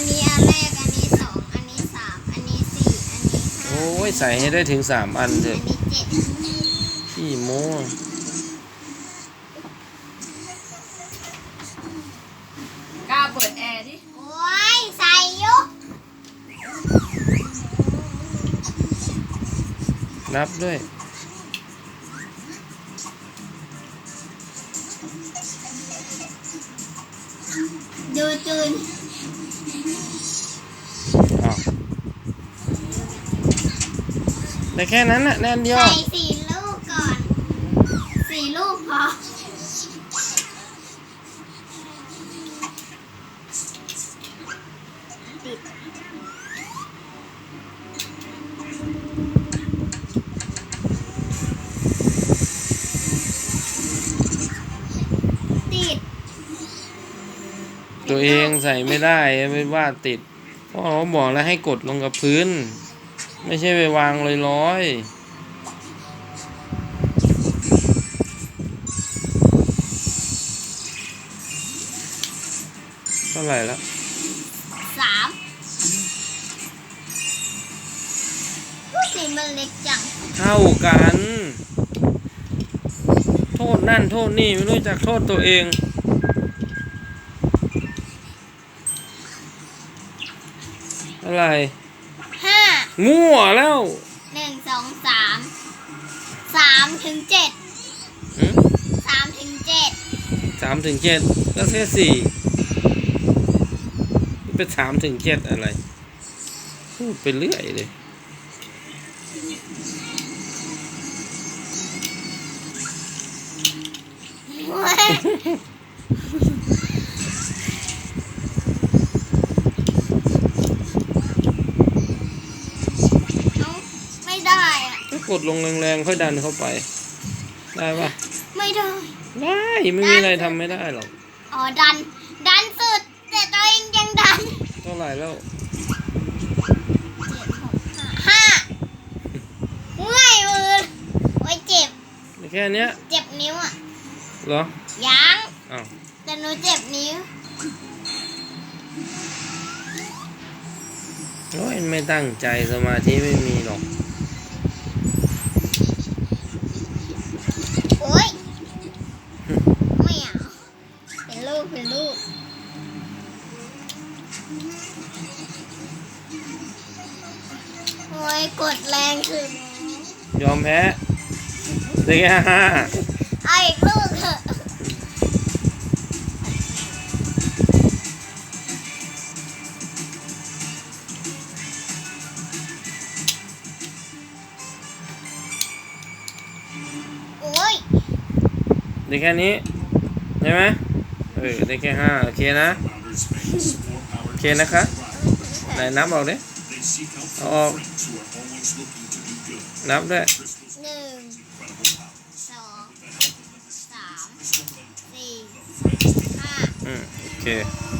ันนี้อันแรก อันนี้สอง อันนี้สาม อันนี้สี่ อันนี้ห้าโอ้ยใส่ให้ได้ถึงสามอันเถอะพี่โม่กล้าเปิดแอร์ดิโอ้ยใส่ยุกนับด้วย ดูจุน แต่แค่นั้นน่ะแน่นเดียว ใส่สีลูกก่อนสี่ลูกพอติดติด ตัวเองใส่ไม่ได้ไม่ว่าติดเพราะเขาบอกแล้วให้กดลงกับพื้น ไม่ใช่ไปวางลอยร้อยๆเท่าไหร่แล้วสามผู้สีมันเล็กจัง เท่ากัน โทษนั่นโทษนี่ไม่รู้จักโทษตัวเอง อะไรห้ามั่วแล้วหนึ่งสองสามสามถึงเจ็ดหืมสามถึงเจ็ดสามถึงเจ็ดก็แค่สี่เป็นสามถึงเจ็ดอะไร พูดไปเรื่อยเลย เว้ยเอ้าไม่ได้อะ ก็กดลงแรงๆค่อยดันเข้าไป ได้ปะไม่ได้ ได้ไม่มีอะไรทำไม่ได้หรอกอ๋อดัน ดันสุด แต่ตัวเองยังดันเท่าไหร่แล้วห้าเมื่อยมือโอ้ยเจ็บ แค่เนี้ยเจ็บนิ้วอะ เหรอยังอ้าวแต่หนูเจ็บนิ้วโอ้ยไม่ตั้งใจสมาธิไม่มีหรอก โอ้ย ไม่เอาเป็นลูกเป็นลูก โอ้ยกดแรงขึ้นยอมแพ้ได้แค่ห้าเอาอีกลูกเถอะโอ้ยได้แค่นี้ ใช่ไหม เออได้แค่ห้าโอเคนะ โอเคนะคะ ไหนนับออกดิเอาออกนับด้วยหนึ่งสองสามสี่ห้าอืมโอเคห